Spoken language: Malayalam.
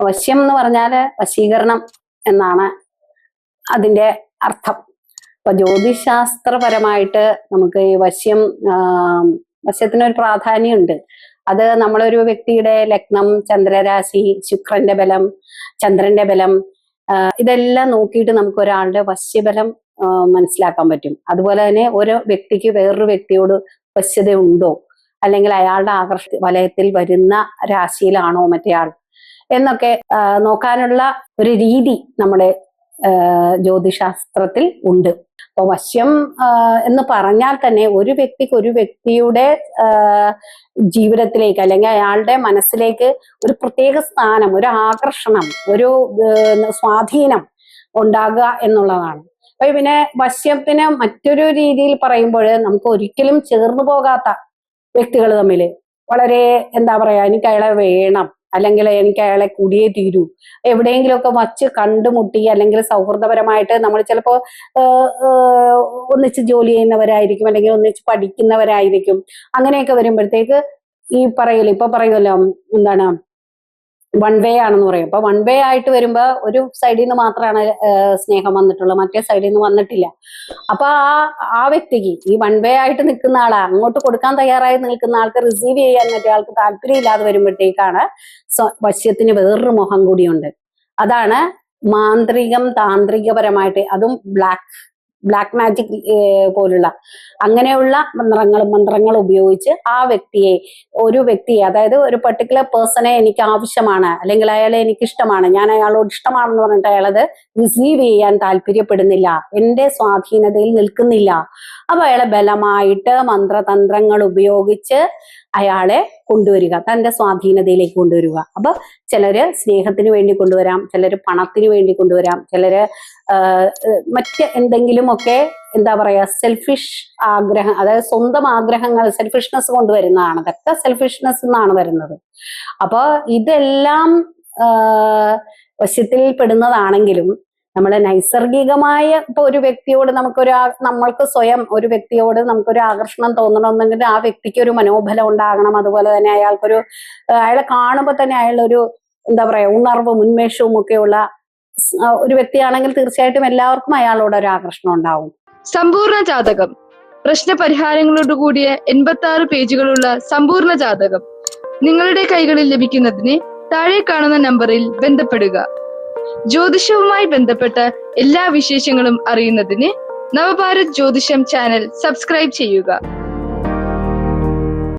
വശ്യം എന്ന് പറഞ്ഞാൽ വശീകരണം എന്നാണ് അതിന്റെ അർത്ഥം. അപ്പൊ ജ്യോതിശാസ്ത്രപരമായിട്ട് നമുക്ക് ഈ വശ്യം വശ്യത്തിനൊരു പ്രാധാന്യമുണ്ട്. അത് നമ്മളൊരു വ്യക്തിയുടെ ലഗ്നം ചന്ദ്രരാശി ശുക്രന്റെ ബലം ചന്ദ്രന്റെ ബലം ഇതെല്ലാം നോക്കിയിട്ട് നമുക്ക് ഒരാളുടെ വശ്യബലം മനസ്സിലാക്കാൻ പറ്റും. അതുപോലെ തന്നെ ഓരോ വ്യക്തിക്ക് വേറൊരു വ്യക്തിയോട് വശ്യത ഉണ്ടോ അല്ലെങ്കിൽ അയാളുടെ ആകർഷ വലയത്തിൽ വരുന്ന രാശിയിലാണോ മറ്റേയാൾ എന്നൊക്കെ നോക്കാനുള്ള ഒരു രീതി നമ്മുടെ ജ്യോതിശാസ്ത്രത്തിൽ ഉണ്ട്. അപ്പൊ വശ്യം എന്ന് പറഞ്ഞാൽ തന്നെ ഒരു വ്യക്തിക്ക് ഒരു വ്യക്തിയുടെ ജീവിതത്തിലേക്ക് അല്ലെങ്കിൽ അയാളുടെ മനസ്സിലേക്ക് ഒരു പ്രത്യേക സ്ഥാനം ഒരു ആകർഷണം ഒരു സ്വാധീനം ഉണ്ടാകുക എന്നുള്ളതാണ്. അപ്പൊ പിന്നെ വശ്യത്തിന് മറ്റൊരു രീതിയിൽ പറയുമ്പോൾ നമുക്ക് ഒരിക്കലും ചേർന്നു പോകാത്ത വ്യക്തികൾ തമ്മിൽ വളരെ എന്താ പറയാ എനിക്ക് അയാളെ വേണം. അല്ലെങ്കിൽ എനിക്ക് അയാളെ കൂടിയേ തീരൂ. എവിടെയെങ്കിലുമൊക്കെ വച്ച് കണ്ടുമുട്ടി അല്ലെങ്കിൽ സൗഹൃദപരമായിട്ട് നമ്മൾ ചിലപ്പോൾ ഒന്നിച്ച് ജോലി ചെയ്യുന്നവരായിരിക്കും അല്ലെങ്കിൽ ഒന്നിച്ച് പഠിക്കുന്നവരായിരിക്കും. അങ്ങനെയൊക്കെ വരുമ്പോഴത്തേക്ക് ഈ പറയൽ ഇപ്പൊ പറയുമല്ലോ എന്താണ് വൺ വേ ആണെന്ന് പറയും. അപ്പൊ വൺ വേ ആയിട്ട് വരുമ്പോ ഒരു സൈഡിൽ നിന്ന് മാത്രമാണ് സ്നേഹം വന്നിട്ടുള്ളത് മറ്റേ സൈഡിൽ നിന്ന് വന്നിട്ടില്ല. അപ്പൊ ആ ആ വ്യക്തിക്ക് ഈ വൺ വേ ആയിട്ട് നിൽക്കുന്ന ആളാ അങ്ങോട്ട് കൊടുക്കാൻ തയ്യാറായി നിൽക്കുന്ന ആൾക്ക് റിസീവ് ചെയ്യാൻ മറ്റേ ആൾക്ക് താല്പര്യം ഇല്ലാതെ വരുമ്പോഴത്തേക്കാണ് വശ്യത്തിന് വേറൊരു മുഖം കൂടിയുണ്ട്. അതാണ് മാന്ത്രികം താന്ത്രികപരമായിട്ട് അതും ബ്ലാക്ക് ബ്ലാക്ക് മാജിക് പോലുള്ള. അങ്ങനെയുള്ള മന്ത്രങ്ങളും മന്ത്രങ്ങൾ ഉപയോഗിച്ച് ആ വ്യക്തിയെ ഒരു വ്യക്തിയെ അതായത് ഒരു പെർട്ടിക്കുലർ പേഴ്സണെ എനിക്ക് ആവശ്യമാണ് അല്ലെങ്കിൽ അയാളെ എനിക്ക് ഇഷ്ടമാണ് ഞാൻ അയാളോട് ഇഷ്ടമാണെന്ന് പറഞ്ഞിട്ട് അയാളത് റിസീവ് ചെയ്യാൻ താല്പര്യപ്പെടുന്നില്ല എന്റെ സ്വാധീനതയിൽ നിൽക്കുന്നില്ല. അപ്പൊ അയാളെ ബലമായിട്ട് മന്ത്രതന്ത്രങ്ങൾ ഉപയോഗിച്ച് അയാളെ കൊണ്ടുവരിക തന്റെ സ്വാധീനതയിലേക്ക് കൊണ്ടുവരിക. അപ്പൊ ചിലര് സ്നേഹത്തിന് വേണ്ടി കൊണ്ടുവരാം ചിലര് പണത്തിന് വേണ്ടി കൊണ്ടുവരാം ചിലര് മറ്റ് എന്തെങ്കിലുമൊക്കെ എന്താ പറയാ സെൽഫിഷ് ആഗ്രഹം അതായത് സ്വന്തം ആഗ്രഹങ്ങൾ സെൽഫിഷ്നെസ് കൊണ്ടുവരുന്നതാണ്. അതൊക്കെ സെൽഫിഷ്നെസ് എന്നാണ് വരുന്നത്. അപ്പൊ ഇതെല്ലാം വശ്യത്തിൽ പെടുന്നതാണെങ്കിലും നമ്മൾ നൈസർഗികമായ ഇപ്പൊ ഒരു വ്യക്തിയോട് നമുക്കൊരു നമ്മൾക്ക് സ്വയം ഒരു വ്യക്തിയോട് നമുക്കൊരു ആകർഷണം തോന്നണമെന്നെങ്കിൽ ആ വ്യക്തിക്ക് ഒരു മനോബലം ഉണ്ടാകണം. അതുപോലെ തന്നെ അയാൾക്കൊരു അയാളെ കാണുമ്പോൾ തന്നെ അയാളൊരു എന്താ പറയാ ഉണർവും ഉന്മേഷവും ഒക്കെയുള്ള ഒരു വ്യക്തിയാണെങ്കിൽ തീർച്ചയായിട്ടും എല്ലാവർക്കും അയാളോട് ഒരു ആകർഷണം ഉണ്ടാവും. സമ്പൂർണ ജാതകം. പ്രശ്ന പരിഹാരങ്ങളോട് കൂടിയ എൺപത്തി ആറ് പേജുകളുള്ള സമ്പൂർണ ജാതകം നിങ്ങളുടെ കൈകളിൽ ലഭിക്കുന്നതിന് താഴെ കാണുന്ന നമ്പറിൽ ബന്ധപ്പെടുക. ജ്യോതിഷവുമായി ബന്ധപ്പെട്ട എല്ലാ വിശേഷങ്ങളും അറിയുന്നതിന് നവഭാരത് ജ്യോതിഷം ചാനൽ സബ്സ്ക്രൈബ് ചെയ്യുക.